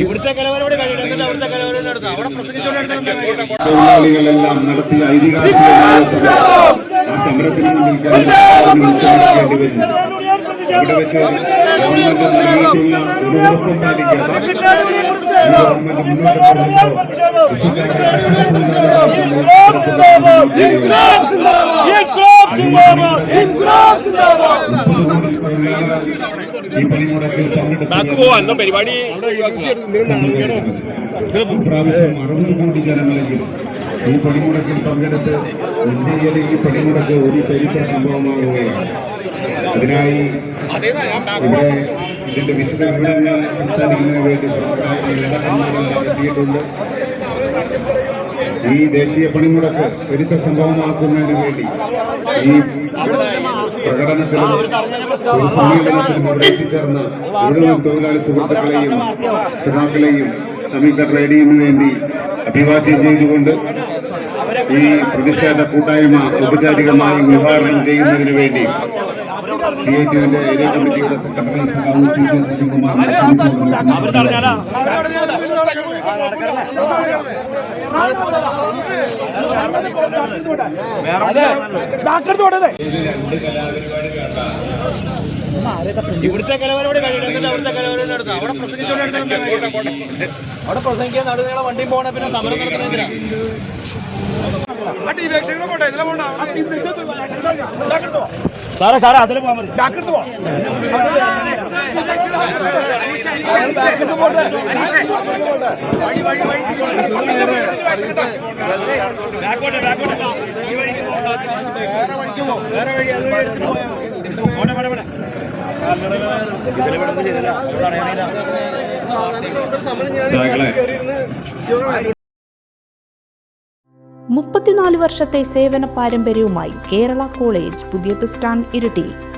ഇവിടുത്തെ കലവരോട് അവിടുത്തെ കലവരോട് നടത്താം അവിടെ പ്രസംഗിച്ചുകൊണ്ട് തൊഴിലാളികളെല്ലാം നടത്തിയ ഐതിഹാസികമായ ആ സമരത്തിന് മുന്നിൽ വിശ്രമിക്കേണ്ടി വരുന്നു ഇവിടെ വെച്ച് ഗവൺമെന്റ് നൽകിയിട്ടുള്ള ഒരു ഉറപ്പും പാലിക്കാതെ ഗവൺമെന്റ് മുന്നോട്ട് പോകുമ്പോൾ കൃഷിക്കാരെ ഈ പണിമുടക്കിൽ ബാക്ക് പോവാ പരിപാടി പ്രാവശ്യം അറുപത് കോടി ജനങ്ങളെങ്കിൽ ഈ പണിമുടക്കിൽ പങ്കെടുത്ത് ഇന്ത്യയിലെ ഈ പണിമുടക്ക് ഒരു ചരിത്ര സംഭവമാകുകയാണ് അതിനായി ഇവിടെ ഇതിന്റെ വിശദ വിവരങ്ങൾ സംസാരിക്കുന്നതിന് വേണ്ടി പ്രമുഖരായ നേതാക്കന്മാരെല്ലാം എത്തിയിട്ടുണ്ട്. ഈ ദേശീയ പണിമുടക്ക് ചരിത്ര സംഭവമാക്കുന്നതിന് വേണ്ടി ഈ പ്രകടനത്തിലും ഒരു സമ്മേളനത്തിലും ഇവിടെ എത്തിച്ചേർന്ന മുഴുവൻ തൊഴിലാളി സുഹൃത്തുക്കളെയും സഖാക്കളെയും സംയുക്ത ട്രേഡ് യൂണിയന് വേണ്ടി അഭിവാദ്യം ചെയ്തുകൊണ്ട് ഈ പ്രതിഷേധ കൂട്ടായ്മ ഔപചാരികമായി ഉദ്ഘാടനം ചെയ്യുന്നതിന് വേണ്ടി സി ഐ ടിയുടെ ഏരിയ കമ്മിറ്റിയുടെ സെക്രട്ടറി സഖാവ് സി കെ സജികുമാർ ഇവിടുത്തെ കലവരോട് കഴിയുന്നില്ല അവിടുത്തെ കലവരോട് നടത്താം. അവിടെ പ്രസംഗിച്ചോണ്ട് അവിടെ പ്രസംഗിക്കാൻ നടുന്ന വണ്ടിയും പോകണ പിന്നെ സമരം നടത്തണെന്തിനാ സാറേ സാറേ അതിൽ പോകാൻ പോകണ്ട. വേറെ വഴി. മുപ്പത്തിനാല് വർഷത്തെ സേവന പാരമ്പര്യവുമായി കേരള കോളേജ് പുതിയ bus stand Iritty